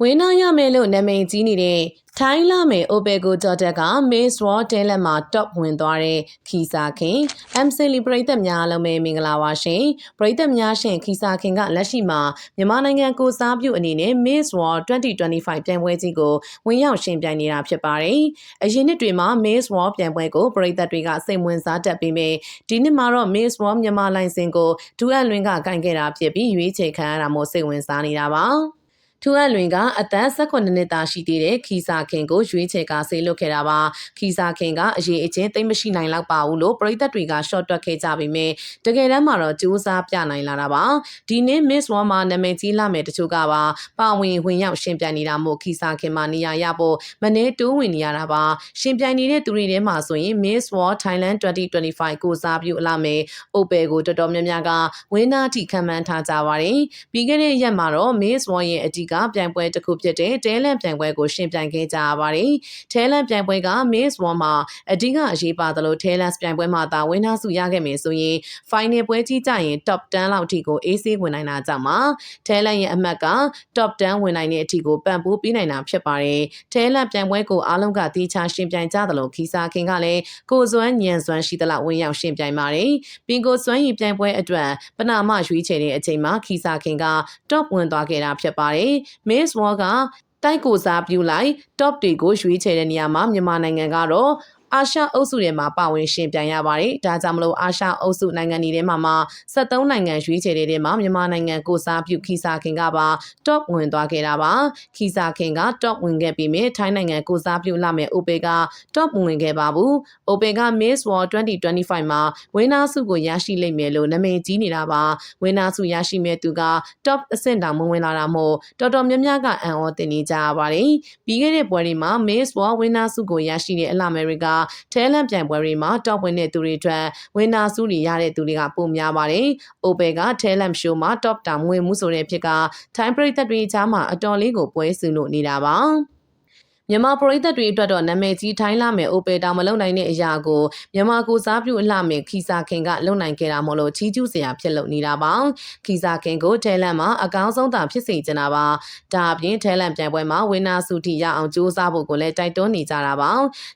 ဝင်းနာရမယ်လို့နာမည်ကြီးနေတဲ့ထိုင်းလာမယ်အိုပယ်ကိုကြော်တက်က Miss World တဲလက်မှာ top ဝင်သွားတဲ့ခီစာခင် MC လီပရိသတ်များအားလုံးပဲမင်္ဂလာပါရှင်ပရိသတ်များရှင်ခီစာခင်ကလက်ရှိမှာမြန်မာနိုင်ငံကိုစားပြုအနေနဲ့ Miss World 2025ပြိုင်ပွဲကြီးကိုဝင်ရောက်ရှင်ပြိုင်နေတာဖြစ်ပါတယ်အရင်နှစ်တွေမှာ Miss World ပြိုင်ပွဲကိုပရိသတ်တွေကစိတ်ဝင်စားတတ်ပေမဲ့ဒီနှစ်မှာတော့ Miss World မြန်မာလိုင်စင်ကိုဒူအပ်လွင်ကကင်ခဲ့တာဖြစ်ပြီးရွေးချယ်ခံရတာမို့စိတ်ဝင်စားနေတာပါ ထူအပ်လွင်ကအသက်18နှစ်သားရှိသေးတဲ့ခီစာခင်ကိုရွေးချယ်ကဆေးလွတ်ခဲ့တာပါခီစာခင်ကအရေးအချင်းသိမ့်မရှိနိုင်တော့ပါဘူးလို့ပရိသတ်တွေက short တွက်ခဲ့ကြပေမဲ့တကယ်တမ်းမှာတော့စူးစမ်းပြနိုင်လာတာပါဒီနေ့ Miss World မှာနာမည်ကြီးလာမယ်တချို့ကပါပါဝင်ဝင်ရောက်ရှင်ပြိုင်နေတာမို့ခီစာခင်မှာနေရာရဖို့မနေတိုးဝင်နေရတာပါရှင်ပြိုင်နေတဲ့သူတွေထဲမှာဆိုရင် Miss World Thailand 2025ကိုစားပြုအလာမယ်အိုပယ်ကိုတော်တော်များများကဝင်းနာထိခံမှန်းထားကြပါတယ်ပြီးခဲ့တဲ့ရက်မှာတော့ Miss World ရဲ့အဓိကပြိုင်ပွဲတစ်ခုဖြစ်တဲ့တဲလန်ပြိုင်ပွဲကိုရှင်ပြိုင်ခဲ့ကြရပါတယ်။တဲလန်ပြိုင်ပွဲက Miss World မှာအဓိကအရေးပါသလိုတဲလန်ပြိုင်ပွဲမှာသာဝင်းနာစုရခဲ့မယ်ဆိုရင် final ပွဲကြီးကြရင် top 10လောက်ထိကိုအေးဆေးဝင်နိုင်တာကြောင့်ပါ။တဲလန်ရဲ့အမှတ်က top 10ဝင်နိုင်တဲ့အထိကိုပံ့ပိုးပေးနိုင်တာဖြစ်ပါတယ်။တဲလန်ပြိုင်ပွဲကိုအားလုံးကတီးခြားရှင်ပြိုင်ကြသလိုခီစာခင်ကလည်းကိုစွမ်းညံစွမ်းရှိသလောက်ဝင်ရောက်ရှင်ပြိုင်ပါတယ်။ပင်ကိုစွမ်းရည်ပြိုင်ပွဲအတွက်ပနာမရွေးချယ်တဲ့အချိန်မှာခီစာခင်က top ဝင်သွားခဲ့တာဖြစ်ပါတယ်။ Miss World ကတိုက်ကိုစားပြုလိုက် top တွေကိုရွေးချယ်တဲ့နေရာမှာမြန်မာနိုင်ငံကတော့ အာရှအုပ်စုထဲမှာပါဝင်ရှင်ပြိုင်ရပါတယ်။ဒါကြောင့်မလို့အာရှအုပ်စုနိုင်ငံတွေထဲမှာမှ73နိုင်ငံရွေးချယ်တဲ့ထဲမှာမြန်မာနိုင်ငံကိုစားပြုခီစာခင်ကပါ top ဝင်သွားခဲ့တာပါ။ခီစာခင်က top ဝင်ခဲ့ပြီးမြဲထိုင်းနိုင်ငံကိုစားပြုလာမဲ့အိုပေက top ဝင်ခဲ့ပါဘူး။အိုပေက Miss World 2025မှာဝင်းနာစုကိုရရှိလိမ့်မယ်လို့နာမည်ကြီးနေတာပါ။ဝင်းနာစုရရှိမဲ့သူက top အဆင့်တောင်မဝင်လာတာမို့တော်တော်များများကအံ့ဩတင်နေကြရပါတယ်။ပြီးခဲ့တဲ့ပွဲတွေမှာ Miss World ဝင်းနာစုကိုရရှိတဲ့အလာအမေရိကထဲလန့်ပြိုင်ပွဲတွေမှာတောက်ဝင်တဲ့သူတွေအတွက်ဝင်းနာစုတွေရတဲ့သူတွေကပုံများပါတယ်။ Opel ကထဲလန့်ရှိုးမှာ top တောင်ဝင်မှုဆိုတဲ့ဖြစ်ကထိုင်းပရိသတ်တွေကြားမှာအတော်လေးကိုပွဲဆူလို့နေတာပါ။ မြန်မာပရိသတ်တွေအတွက်တော့နာမည်ကြီးထိုင်းလာမယ်အိုပယ်တောင်မလုံနိုင်တဲ့အရာကိုမြန်မာကိုစားပြုအလှမယ်ခီစာခင်ကလုံနိုင်ခဲ့တာမို့လို့ချီးကျူးစရာဖြစ်လို့နေတာပါခီစာခင်ကိုထဲလန့်မှာအကောင်းဆုံးသာဖြစ်စေချင်တာပါဒါအပြင်ထဲလန့်ပြိုင်ပွဲမှာဝင်းနာစုတီရအောင်ကြိုးစားဖို့ကိုလည်းတိုက်တွန်းနေကြတာပါ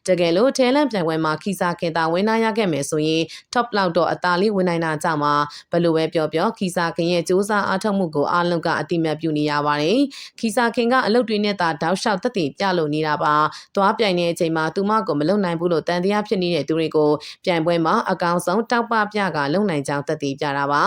တကယ်လို့ထဲလန့်ပြိုင်ပွဲမှာခီစာခင်သာဝင်းနာရခဲ့မယ်ဆိုရင် top လောက်တော့အသာလေးဝင်နိုင်တာကြောင့်ပါဘလို့ပဲပြောပြောခီစာခင်ရဲ့စူးစမ်းအားထုတ်မှုကိုအားလုံးကအတိမတ်ပြုနေရပါတယ်ခီစာခင်ကအလုပ်တွေနဲ့သာတောက်လျှောက်တက်တည်ပြလို့နေတာပါသွားပြိုင်တဲ့အချိန်မှာသူမကိုမလုံနိုင်ဘူးလို့တန်တရားဖြစ်နေတဲ့သူတွေကိုပြိုင်ပွဲမှာအကောင်ဆုံးတောက်ပပြကလုံနိုင်ကြောင်းသက်သေပြတာပါ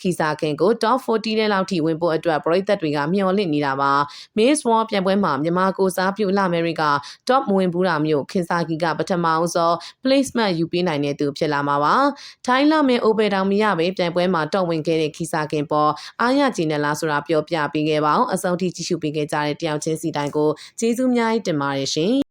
ခီစာခင်ကို top 40တဲ့လောက်ထိဝင်ဖို့အတွက်ပရိသတ်တွေကမျှော်လင့်နေတာပါ Miss World ပြိုင်ပွဲမှာမြန်မာကိုစားပြုလာအမေရိက top မဝင်ဘူးတာမျိုးခင်စာကီကပထမအောင်ဆုံး placement ယူပေးနိုင်တဲ့သူဖြစ်လာမှာပါထိုင်းလာမင်းအိုပေတောင်မရပဲပြိုင်ပွဲမှာတော့ဝင်ခဲ့တဲ့ခီစာခင်ပေါ်အားရကြည်နေလားဆိုတာပြောပြပေးခဲ့ပါအောင်အဆုံးထိကြည့်ရှုပေးခဲ့ကြတဲ့တယောက်ချင်းစီတိုင်းကိုကျေးဇူးများတင်ပါတယ်ရှင်